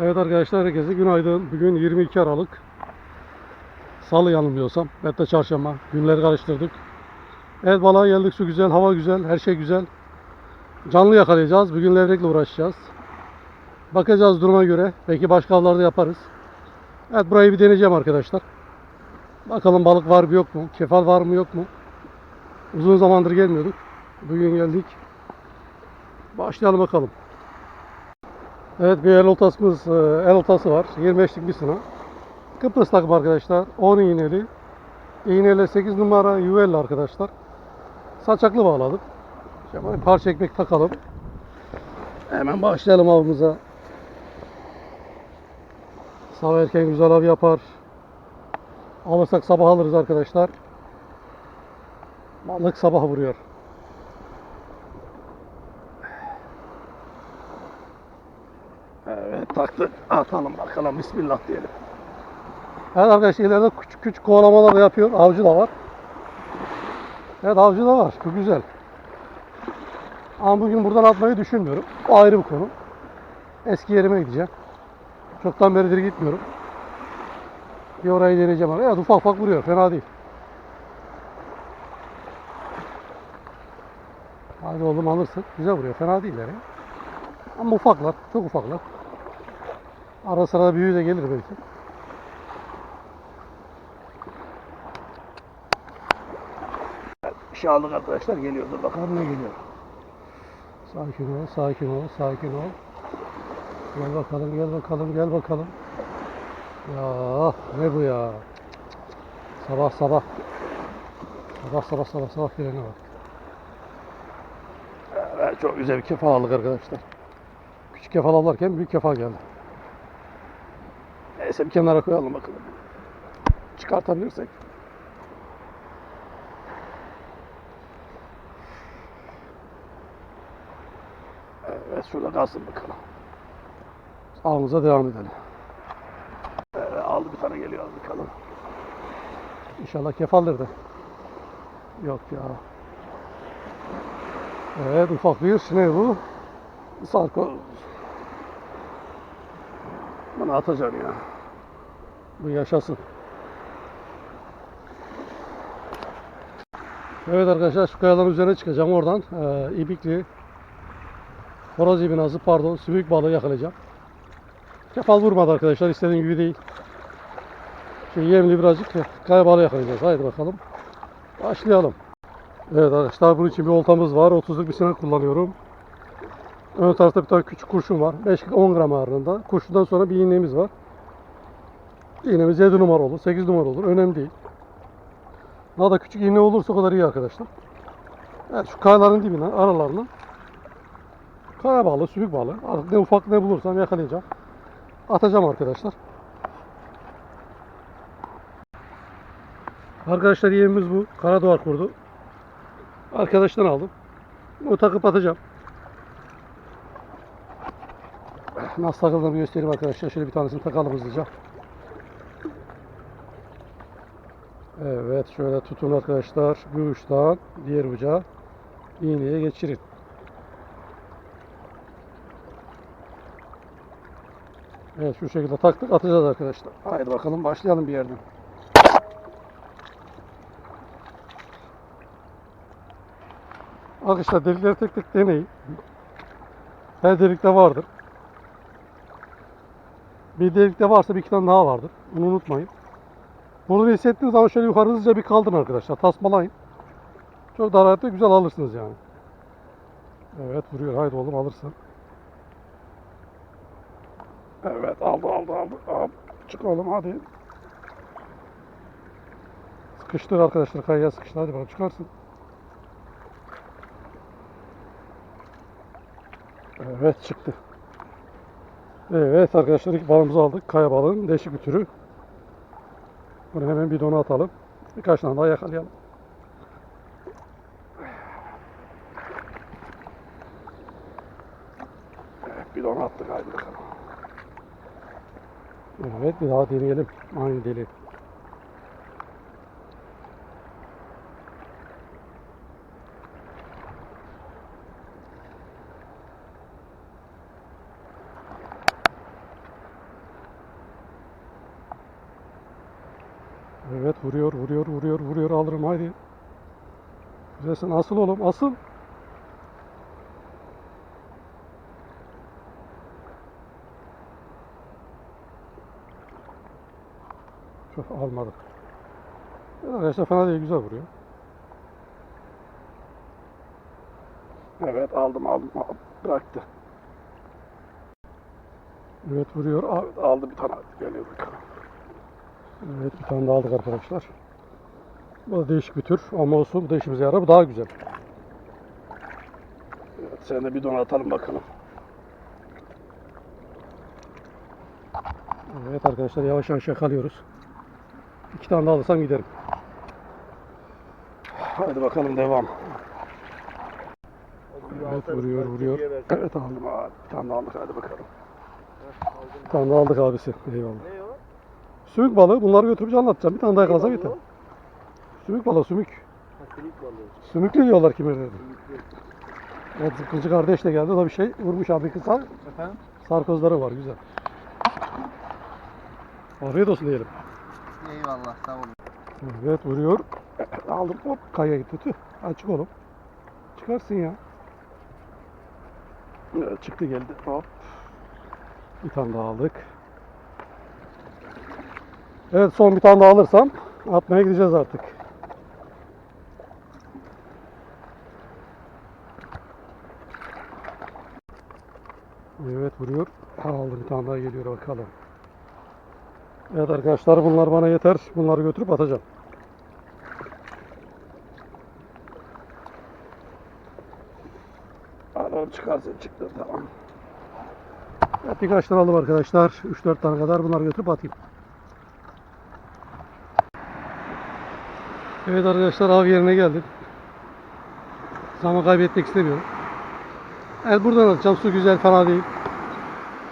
Evet arkadaşlar herkese günaydın. Bugün 22 Aralık. Salı yanılmıyorsam. Hatta çarşamba. Günleri karıştırdık. Evet balığa geldik. Su güzel, hava güzel, her şey güzel. Canlı yakalayacağız. Bugün levrekle uğraşacağız. Bakacağız duruma göre. Belki başka avlarda yaparız. Evet burayı bir deneyeceğim arkadaşlar. Bakalım balık var mı yok mu? Kefal var mı yok mu? Uzun zamandır gelmiyorduk. Bugün geldik. Başlayalım bakalım. Evet bir el oltasımız, e, el oltası var. 25'lik bir sınav. Kıbrıs takım arkadaşlar. 10 iğneli. İğneyle 8 numara yuvelli arkadaşlar. Saçaklı bağladık. Şimdi parça ekmek takalım. Hemen başlayalım avımıza. Sabah erken güzel av yapar. Alırsak sabah alırız arkadaşlar. Balık sabah vuruyor. Evet taktı. Atalım bakalım. Bismillah diyelim. Evet arkadaşlar ileride küçük küçük kovalamalar yapıyor. Avcı da var. Evet avcı da var. Bu güzel. Ama bugün buradan atmayı düşünmüyorum. O ayrı bir konu. Eski yerime gideceğim. Çoktan beridir gitmiyorum. Bir orayı deneyeceğim. Evet ufak ufak vuruyor. Fena değil. Hadi oğlum alırsın. Güzel vuruyor. Fena değiller ya. Ama ufaklar. Çok ufaklar. Ara sıra büyüğü de gelir belki. Bir şey arkadaşlar. Geliyordur. Bakalım ne geliyor. Sakin ol, sakin ol, sakin ol. Gel bakalım, gel bakalım, gel bakalım. Ya ne bu ya? Sabah sabah. Sabah sabah sabah sabah gelene bak. Evet, çok güzel bir kefal aldık arkadaşlar. Küçük kefal alırken büyük kefal geldi. Neyse bir kenara koyalım bakalım. Çıkartabilirsek. Evet şurada kalsın bakalım. Avımıza devam edelim. Evet, aldı bir tane geliyor al bakalım. İnşallah kefaldır da. Yok ya. Evet ufak bir ne bu? Sarko. Bunu atacağım ya. Bu yaşasın. Evet arkadaşlar şu kayaların üzerine çıkacağım oradan. Ee, ibikli horoz ibinazı pardon sümük balığı yakalayacağım. Kefal vurmadı arkadaşlar istediğim gibi değil. Şimdi yemli birazcık kaya balığı yakalayacağız. Haydi bakalım. Başlayalım. Evet arkadaşlar bunun için bir oltamız var. 30'luk bir sinek kullanıyorum. Ön tarafta bir tane küçük kurşun var. 5-10 gram ağırlığında. Kurşundan sonra bir iğnemiz var. İğnemiz 7 numara olur, 8 numara olur. Önemli değil. Daha da küçük iğne olursa o kadar iyi arkadaşlar. Evet şu kayaların dibine, aralarına kaya balığı, sümük balığı. Artık ne ufak ne bulursam yakalayacağım. Atacağım arkadaşlar. Arkadaşlar yemimiz bu. Karadoğar kurdu. Arkadaştan aldım. Bunu takıp atacağım. Nasıl takıldığını göstereyim arkadaşlar. Şöyle bir tanesini takalım hızlıca. Evet şöyle tutun arkadaşlar. Bir uçtan diğer uca iğneye geçirin. Evet şu şekilde taktık atacağız arkadaşlar. Haydi bakalım başlayalım bir yerden. Arkadaşlar delikleri tek tek deneyin. Her delikte vardır. Bir delikte varsa bir iki tane daha vardır. Bunu unutmayın. Bunu hissettiğiniz zaman şöyle yukarı hızlıca bir kaldırın arkadaşlar. Tasmalayın. Çok daha rahat ve güzel alırsınız yani. Evet vuruyor. Haydi oğlum alırsın. Evet aldı aldı aldı. aldı. Çık oğlum hadi. Sıkıştır arkadaşlar. Kayaya sıkıştır. Hadi bakalım çıkarsın. Evet çıktı. Evet arkadaşlar ilk balığımızı aldık. Kaya balığın değişik bir türü. Bunu hemen bidona atalım. Birkaç tane daha yakalayalım. Evet bidona attık haydi bakalım. Evet bir daha deneyelim. Aynı deli. Evet vuruyor vuruyor vuruyor vuruyor alırım haydi. Güzelsin asıl oğlum asıl. Çok almadık. Arkadaşlar fena değil güzel vuruyor. Evet aldım aldım, aldım. bıraktı. Evet vuruyor. Al- Aldı bir tane geliyor bakalım. Evet bir tane daha aldık arkadaşlar. Bu da değişik bir tür ama olsun bu da işimize yarar. Bu daha güzel. Evet sen de bir don atalım bakalım. Evet arkadaşlar yavaş yavaş yakalıyoruz. İki tane daha alırsam giderim. Hadi bakalım devam. Evet vuruyor vuruyor. Evet aldım abi. Bir tane daha aldık hadi bakalım. Bir tane daha aldık abisi. Eyvallah. Sümük balığı bunları götürüp anlatacağım. Bir tane daha yakalasam yeter. Sümük balığı sümük. Ha, balığı. Sümüklü diyorlar kimileri. Silikli. Evet zıpkıncı kardeş de geldi. O da bir şey vurmuş abi kısa. Efendim? Sarkozları var güzel. Afiyet olsun diyelim. Eyvallah sağ olun. Evet vuruyor. Aldım hop kaya gitti. Tüh. Açık oğlum. Çıkarsın ya. Evet, çıktı geldi. Hop. Bir tane daha aldık. Evet son bir tane daha alırsam atmaya gideceğiz artık. Evet vuruyor. Aldı bir tane daha geliyor bakalım. Evet arkadaşlar bunlar bana yeter. Bunları götürüp atacağım. Alalım çıkarsın çıktı tamam. Evet birkaç tane aldım arkadaşlar. 3-4 tane kadar bunları götürüp atayım. Evet arkadaşlar av yerine geldim. Zaman kaybetmek istemiyorum. Evet buradan atacağım. Su güzel fena değil.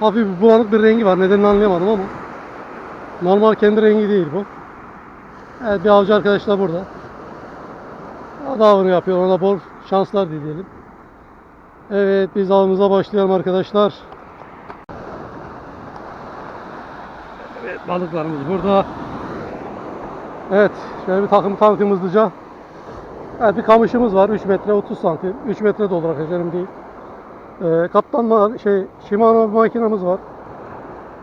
Hafif bulanık bir rengi var. Nedenini anlayamadım ama. Normal kendi rengi değil bu. Evet bir avcı arkadaş da burada. O avını yapıyor. Ona bol şanslar dileyelim. Evet biz avımıza başlayalım arkadaşlar. Evet balıklarımız burada. Evet şöyle bir takım tanıtayım hızlıca. Evet bir kamışımız var 3 metre 30 santim. 3 metre de olur arkadaşlarım değil. Ee, kaptan var şey Shimano makinamız var.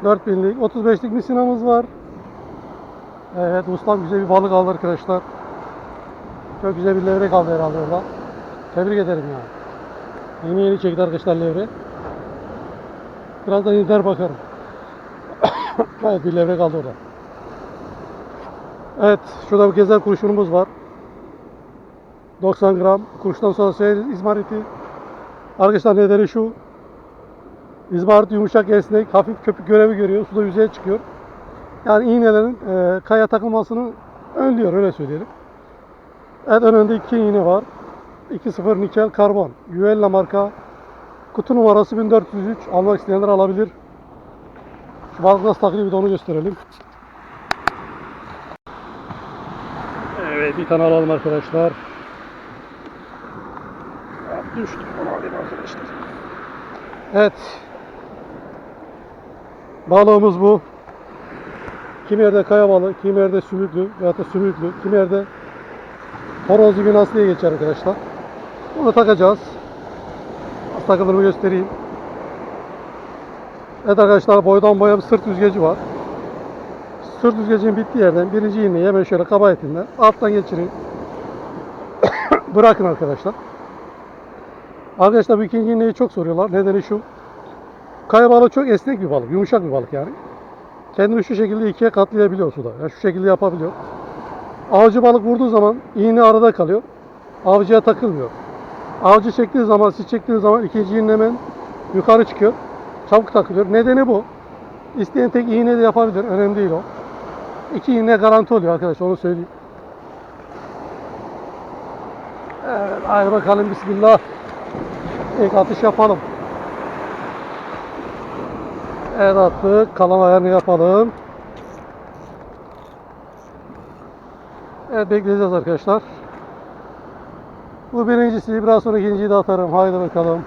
4000'lik 35'lik misinamız var. Evet ustam güzel bir balık aldı arkadaşlar. Çok güzel bir levrek aldı herhalde orada. Tebrik ederim ya. Yeni yeni çekti arkadaşlar levre. Birazdan iner bakarım. evet bir levrek aldı orada. Evet şurada bir gezer kurşunumuz var. 90 gram. Kurşundan sonra söyleriz izmariti. Arkadaşlar nedeni şu. İzmarit yumuşak esnek, hafif köpük görevi görüyor. Suda yüzeye çıkıyor. Yani iğnelerin e, kaya takılmasını önlüyor öyle söyleyelim. Evet önünde iki iğne var. 2.0 nikel karbon. Yuella marka. Kutu numarası 1403. Almak isteyenler alabilir. Şu balık nasıl takılıyor bir de onu gösterelim. Evet bir tane alalım arkadaşlar. Evet, düştü. Onu alayım arkadaşlar. Evet. Balığımız bu. Kim yerde kaya balığı, kim yerde sümüklü veya da sümüklü, kim yerde horozlu günahsı diye geçer arkadaşlar. Bunu takacağız. Nasıl takıldığını göstereyim. Evet arkadaşlar boydan boya bir sırt yüzgeci var. Sırt yüzgecinin bittiği yerden birinci iğneyi hemen şöyle kaba etinden alttan geçirin. Bırakın arkadaşlar. Arkadaşlar bu ikinci iğneyi çok soruyorlar. Nedeni şu. Kaya balığı çok esnek bir balık. Yumuşak bir balık yani. Kendini şu şekilde ikiye katlayabiliyor suda. Yani şu şekilde yapabiliyor. Avcı balık vurduğu zaman iğne arada kalıyor. Avcıya takılmıyor. Avcı çektiği zaman, siz çektiğiniz zaman ikinci iğne hemen yukarı çıkıyor. Çabuk takılıyor. Nedeni bu. İsteyen tek iğne de yapabilir. Önemli değil o. İki iğne garanti oluyor arkadaşlar onu söyleyeyim. Evet haydi bakalım bismillah. İlk atış yapalım. Evet attık. Kalan ayarını yapalım. Evet bekleyeceğiz arkadaşlar. Bu birincisi. Biraz sonra ikinciyi de atarım. Haydi bakalım.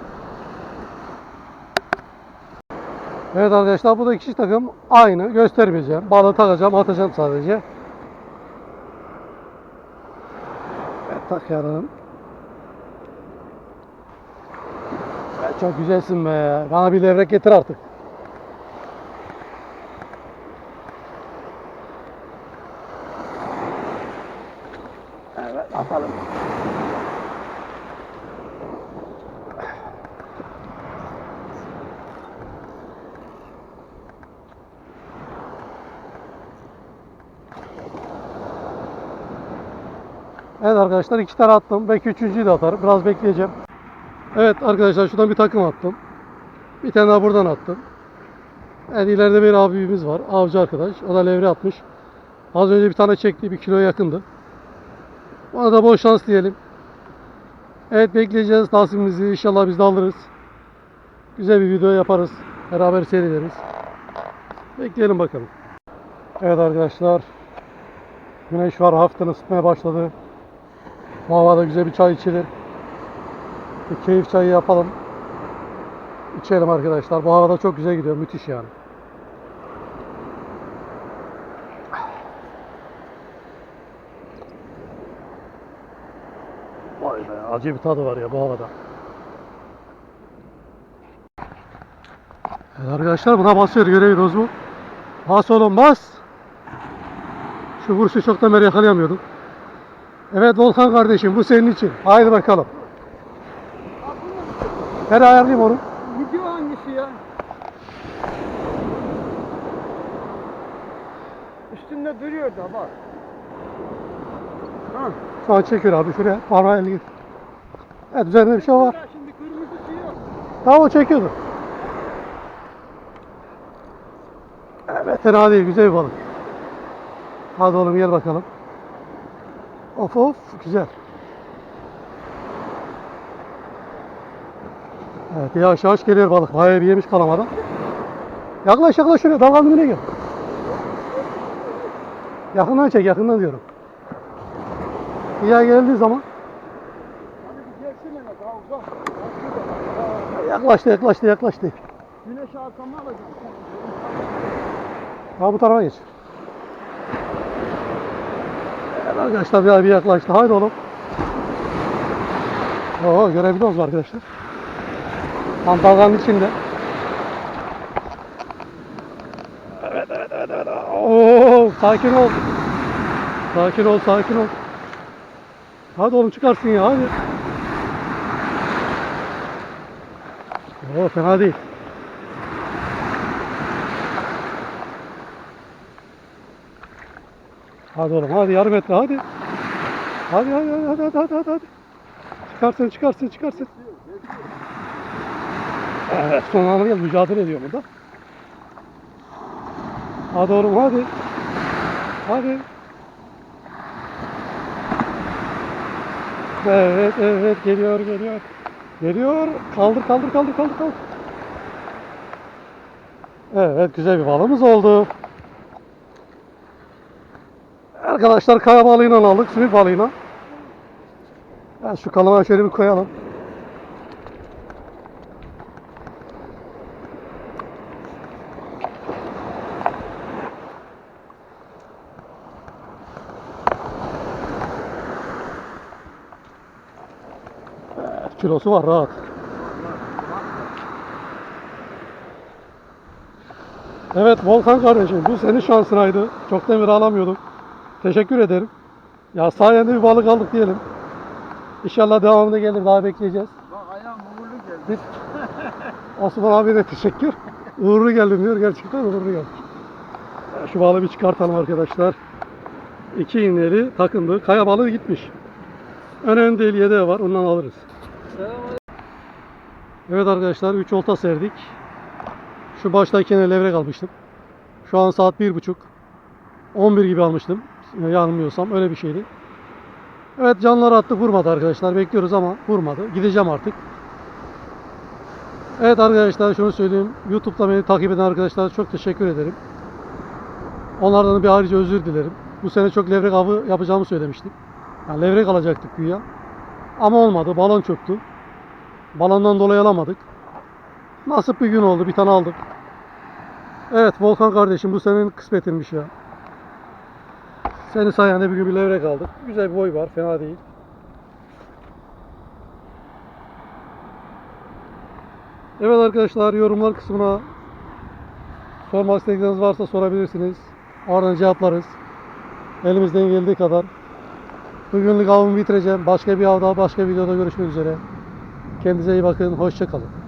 Evet arkadaşlar bu da kişi takım aynı göstermeyeceğim. Balığı takacağım atacağım sadece. Evet takıyorum. Evet, çok güzelsin be. Bana bir levrek getir artık. Arkadaşlar iki tane attım. Belki üçüncüyü de atarım. Biraz bekleyeceğim. Evet arkadaşlar şuradan bir takım attım. Bir tane daha buradan attım. Evet ileride bir abimiz var. Avcı arkadaş. O da levre atmış. Az önce bir tane çekti. Bir kilo yakındı. Ona da bol şans diyelim. Evet bekleyeceğiz nasibimizi. İnşallah biz de alırız. Güzel bir video yaparız. Beraber seyrederiz. Bekleyelim bakalım. Evet arkadaşlar. Güneş var. Hafiften ısıtmaya başladı. Bu güzel bir çay içilir. Bir keyif çayı yapalım. İçelim arkadaşlar. Bu havada çok güzel gidiyor. Müthiş yani. Vay be acı bir tadı var ya bu havada. Evet arkadaşlar buna basıyor görüyoruz mu? Bas oğlum bas. Şu vuruşu çoktan beri yakalayamıyordum. Evet Volkan kardeşim bu senin için. Haydi bakalım. Ben ayarlayayım onu. Video hangisi ya? Üstünde duruyor da bak. Ha. An çekiyor abi şuraya. Parmağı elini git. Evet üzerinde bir şey var. Şimdi kırmızısı yok. Tamam o çekiyordu. Evet fena değil güzel bir balık. Hadi oğlum gel bakalım. Of of güzel. Evet yavaş yavaş geliyor balık. Bayağı bir yemiş kalamadan. Yaklaş yaklaş şuraya dalganın dibine gel. Yakından çek yakından diyorum. Kıyıya geldiği zaman yaklaştı yaklaştı yaklaştı. Güneş arkamı alacağım. Ha bu tarafa geç. Evet arkadaşlar bir, bir yaklaştı. Haydi oğlum. Oo görebiliyor musunuz arkadaşlar? Tam dalganın içinde. Evet evet evet evet. Oo sakin ol. Sakin ol sakin ol. Hadi oğlum çıkarsın ya hadi. Oo fena değil. Hadi oğlum hadi yarım metre hadi. Hadi hadi hadi hadi hadi hadi, hadi. Çıkarsın çıkarsın çıkarsın. Evet son ana gel mücadele ediyor burada. Hadi oğlum hadi. Hadi. Evet evet geliyor geliyor. Geliyor. Kaldır kaldır kaldır kaldır kaldır. Evet güzel bir balımız oldu. Arkadaşlar kaya balığıyla aldık, sümük balığıyla. Ya şu kalama şöyle bir koyalım. Evet, kilosu var rahat. Evet Volkan kardeşim bu senin şansınaydı. Çok demir alamıyorduk. Teşekkür ederim. Ya sayende bir balık aldık diyelim. İnşallah devamında gelir daha bekleyeceğiz. Bak ayağım uğurlu geldi. Osman abi de teşekkür. Uğurlu geldin diyor. Gerçekten uğurlu geldi. Ya Şu balığı bir çıkartalım arkadaşlar. İki iğneli takımdı. Kaya balığı gitmiş. Önemli değil yedeği var. Ondan alırız. Evet arkadaşlar 3 olta serdik. Şu baştakine levrek almıştım. Şu an saat 1.30. 11 gibi almıştım. Yanılmıyorsam öyle bir şeydi. Evet canlar attı vurmadı arkadaşlar. Bekliyoruz ama vurmadı. Gideceğim artık. Evet arkadaşlar şunu söyleyeyim. YouTube'da beni takip eden arkadaşlar çok teşekkür ederim. Onlardan da bir ayrıca özür dilerim. Bu sene çok levrek avı yapacağımı söylemiştim. Yani levrek alacaktık güya. Ama olmadı. Balon çöktü. Balondan dolayı alamadık. Nasip bir gün oldu. Bir tane aldık. Evet Volkan kardeşim bu senin kısmetinmiş ya. Seni sayende bir gün bir levrek aldık. Güzel bir boy var. Fena değil. Evet arkadaşlar yorumlar kısmına sormak istedikleriniz varsa sorabilirsiniz. Oradan cevaplarız. Elimizden geldiği kadar. Bugünlük avımı bitireceğim. Başka bir avda başka videoda görüşmek üzere. Kendinize iyi bakın. Hoşçakalın.